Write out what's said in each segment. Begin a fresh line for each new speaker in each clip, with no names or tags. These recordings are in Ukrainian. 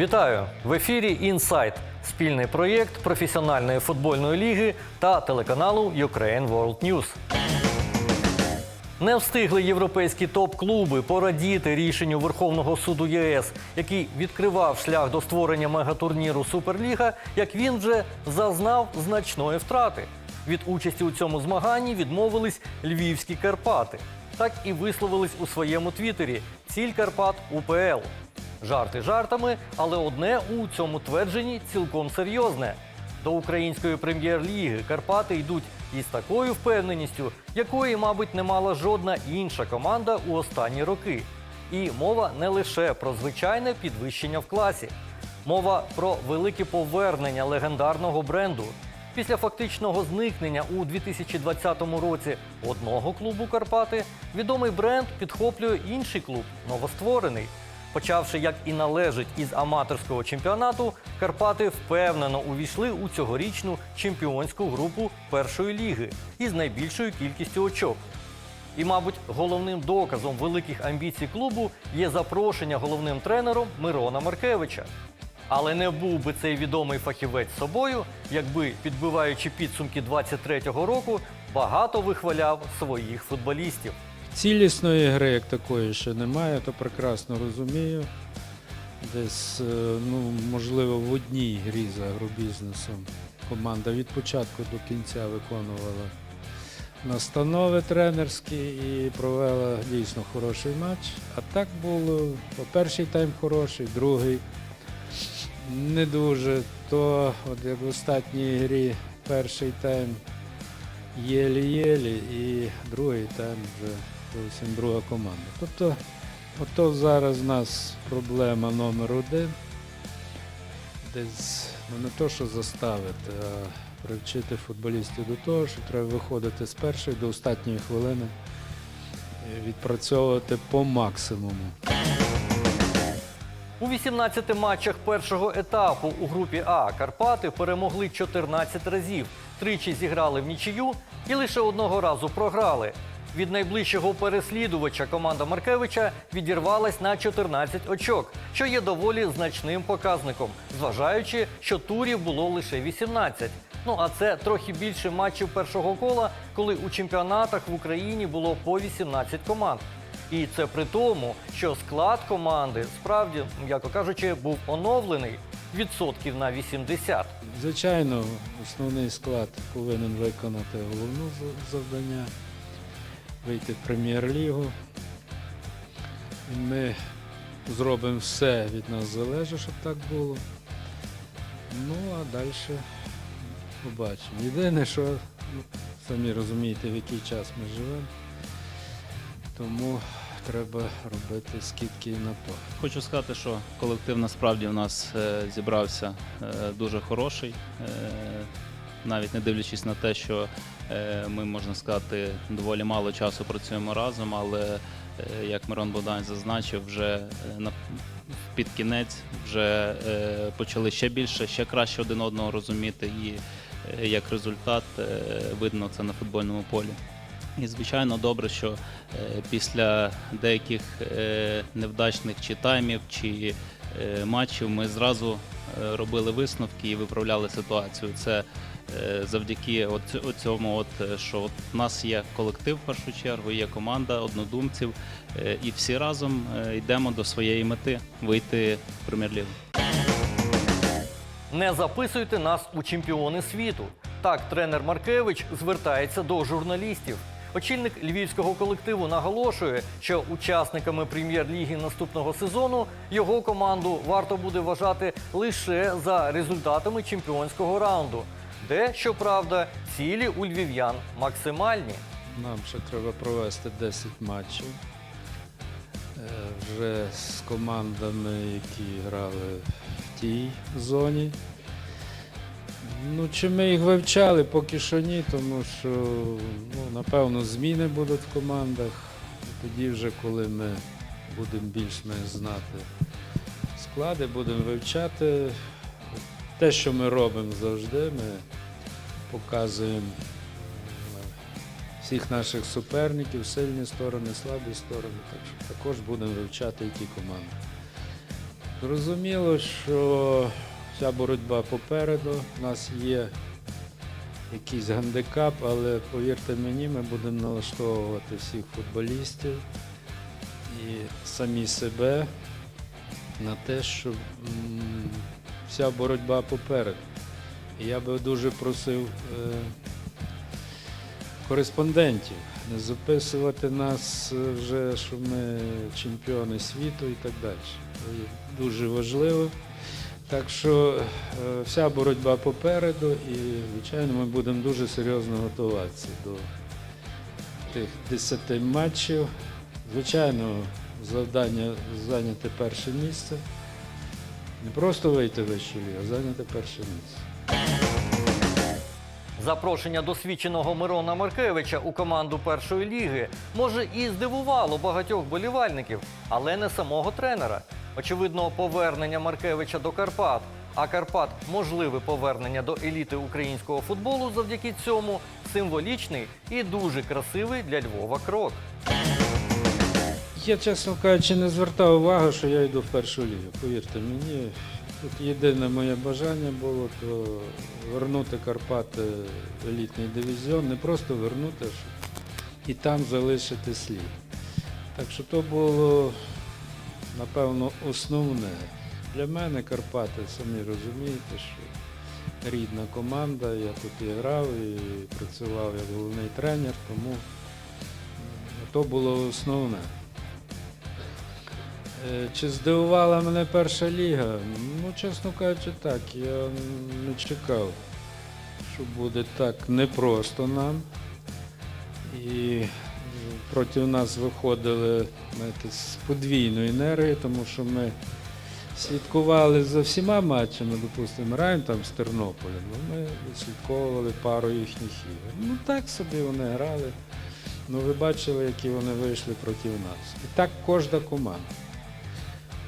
Вітаю в ефірі Інсайт спільний проєкт професіональної футбольної ліги та телеканалу Ukraine World News. Не встигли європейські топ-клуби порадіти рішенню Верховного суду ЄС, який відкривав шлях до створення мегатурніру Суперліга, як він вже зазнав значної втрати. Від участі у цьому змаганні відмовились львівські Карпати. Так і висловились у своєму твіттері ціль Карпат УПЛ. Жарти жартами, але одне у цьому твердженні цілком серйозне. До української прем'єр-ліги Карпати йдуть із такою впевненістю, якої, мабуть, не мала жодна інша команда у останні роки. І мова не лише про звичайне підвищення в класі. Мова про велике повернення легендарного бренду. Після фактичного зникнення у 2020 році одного клубу Карпати відомий бренд підхоплює інший клуб, новостворений. Почавши, як і належить із аматорського чемпіонату, Карпати впевнено увійшли у цьогорічну чемпіонську групу першої ліги із найбільшою кількістю очок. І, мабуть, головним доказом великих амбіцій клубу є запрошення головним тренером Мирона Маркевича. Але не був би цей відомий фахівець собою, якби, підбиваючи підсумки 23-го року, багато вихваляв своїх футболістів.
Цілісної гри як такої ще немає, то прекрасно розумію. Десь, е, ну, можливо, в одній грі за агробізнесом команда від початку до кінця виконувала настанови тренерські і провела дійсно хороший матч. А так було по перший тайм хороший, другий не дуже. То от як в останній грі перший тайм єлі-єлі і другий тайм вже зовсім друга команда. Тобто, ото зараз в нас проблема номер один. Десь ну, не то, що заставити, а привчити футболістів до того, що треба виходити з першої до останньої хвилини і відпрацьовувати по максимуму.
У 18 матчах першого етапу у групі А Карпати перемогли 14 разів, тричі зіграли в нічию і лише одного разу програли. Від найближчого переслідувача команда Маркевича відірвалась на 14 очок, що є доволі значним показником, зважаючи, що турів було лише 18. Ну а це трохи більше матчів першого кола, коли у чемпіонатах в Україні було по 18 команд. І це при тому, що склад команди справді, м'яко кажучи, був оновлений відсотків на 80.
Звичайно, основний склад повинен виконати головне завдання вийти в прем'єр-лігу. Ми зробимо все від нас залежить, щоб так було. Ну, а далі побачимо. Єдине, що ну, самі розумієте, в який час ми живемо. Тому треба робити скидки на то.
Хочу сказати, що колектив насправді в нас е, зібрався е, дуже хороший, е, навіть не дивлячись на те, що е, ми, можна сказати, доволі мало часу працюємо разом, але е, як Мирон Богдан зазначив, вже е, під кінець вже почали ще більше, ще краще один одного розуміти, і як результат видно це на футбольному полі. І звичайно добре, що після деяких невдачних чи таймів, чи матчів ми зразу робили висновки і виправляли ситуацію. Це завдяки от, цьому, от, е, що от у нас є колектив в першу чергу, є команда однодумців, е, і всі разом е, йдемо до своєї мети вийти в прем'єр-лігу.
Не записуйте нас у чемпіони світу. Так, тренер Маркевич звертається до журналістів. Очільник львівського колективу наголошує, що учасниками прем'єр-ліги наступного сезону його команду варто буде вважати лише за результатами чемпіонського раунду, де, щоправда, цілі у львів'ян максимальні.
Нам ще треба провести 10 матчів. Е, Вже з командами, які грали в тій зоні. Ну, чи ми їх вивчали, поки що ні, тому що, ну, напевно, зміни будуть в командах. Тоді вже, коли ми будемо більш-менш знати склади, будемо вивчати. Те, що ми робимо завжди, ми показуємо е, всіх наших суперників, сильні сторони, слабі сторони. Так що також будемо вивчати і ті команди. Зрозуміло, що вся боротьба попереду. У нас є якийсь гандикап, але повірте мені, ми будемо налаштовувати всіх футболістів і самі себе на те, щоб вся боротьба попереду. Я би дуже просив е, кореспондентів не записувати нас е, вже, що ми чемпіони світу і так далі. Дуже важливо. Так що е, вся боротьба попереду і, звичайно, ми будемо дуже серйозно готуватися до тих 10 матчів. Звичайно, завдання зайняти перше місце. Не просто вийти вищу лігу, а зайняти перше місце.
Запрошення досвідченого Мирона Маркевича у команду першої ліги може і здивувало багатьох болівальників, але не самого тренера. Очевидно, повернення Маркевича до Карпат, а Карпат можливе повернення до еліти українського футболу завдяки цьому символічний і дуже красивий для Львова крок.
Я, чесно кажучи, не звертав увагу, що я йду в першу лігу. Повірте мені, тут єдине моє бажання було то вернути Карпати в елітний дивізіон, не просто вернути, і там залишити слід. Так що то було, напевно, основне. Для мене Карпати, самі розумієте, що рідна команда, я тут і грав, і працював як головний тренер, тому то було основне. Е, Чи здивувала мене перша ліга? Ну, чесно кажучи, так. Я не чекав, що буде так непросто нам. І проти нас виходили знаєте, з подвійною енергією, тому що ми слідкували за всіма матчами, допустимо, граємо там з Тернополем, ну, ми відслідковували пару їхніх ігор. Ну так собі вони грали. Ну ви бачили, які вони вийшли проти нас. І так кожна команда.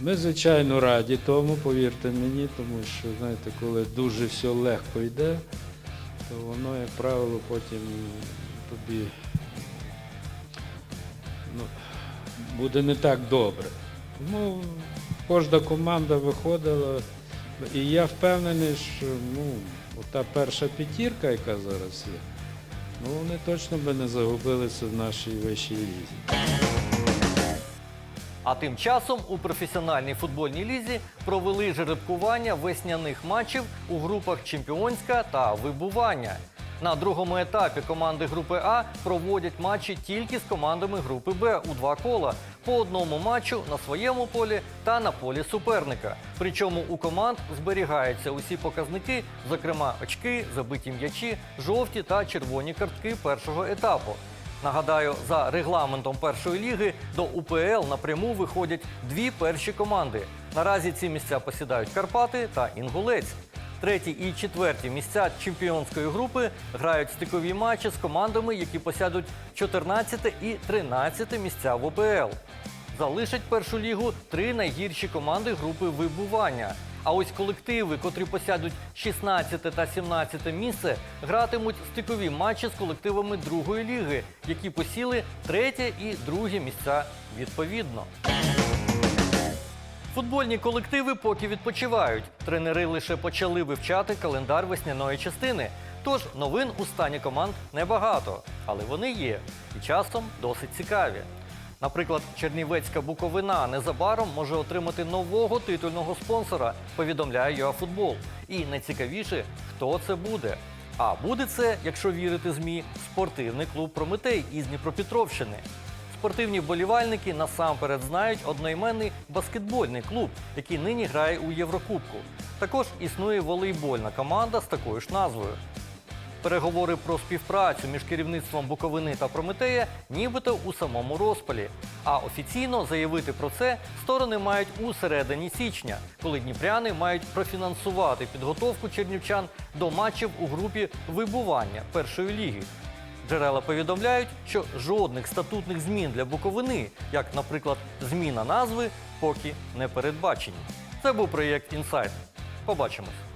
Ми, звичайно, раді тому, повірте мені, тому що, знаєте, коли дуже все легко йде, то воно, як правило, потім тобі ну, буде не так добре. Тому кожна команда виходила, і я впевнений, що ну, та перша п'ятірка, яка зараз є, ну вони точно би не загубилися в нашій вищій лізі.
А тим часом у професіональній футбольній лізі провели жеребкування весняних матчів у групах Чемпіонська та Вибування. На другому етапі команди групи А проводять матчі тільки з командами групи Б у два кола по одному матчу на своєму полі та на полі суперника. Причому у команд зберігаються усі показники, зокрема очки, забиті м'ячі, жовті та червоні картки першого етапу. Нагадаю, за регламентом першої ліги до УПЛ напряму виходять дві перші команди. Наразі ці місця посідають Карпати та Інгулець. Треті і четверті місця чемпіонської групи грають стикові матчі з командами, які посядуть 14 і 13 місця в УПЛ. Залишать першу лігу три найгірші команди групи вибування. А ось колективи, котрі посядуть 16 та 17 місце, гратимуть стикові матчі з колективами другої ліги, які посіли третє і друге місця відповідно. Футбольні колективи поки відпочивають. Тренери лише почали вивчати календар весняної частини. Тож новин у стані команд небагато, але вони є і часом досить цікаві. Наприклад, Чернівецька Буковина незабаром може отримати нового титульного спонсора, повідомляє ЮАФутбол. І найцікавіше, хто це буде. А буде це, якщо вірити ЗМІ, спортивний клуб Прометей із Дніпропетровщини. Спортивні вболівальники насамперед знають одноіменний баскетбольний клуб, який нині грає у Єврокубку. Також існує волейбольна команда з такою ж назвою. Переговори про співпрацю між керівництвом Буковини та Прометея нібито у самому розпалі. А офіційно заявити про це сторони мають у середині січня, коли дніпряни мають профінансувати підготовку чернівчан до матчів у групі вибування першої ліги. Джерела повідомляють, що жодних статутних змін для Буковини, як, наприклад, зміна назви, поки не передбачені. Це був проєкт Інсайт. Побачимось.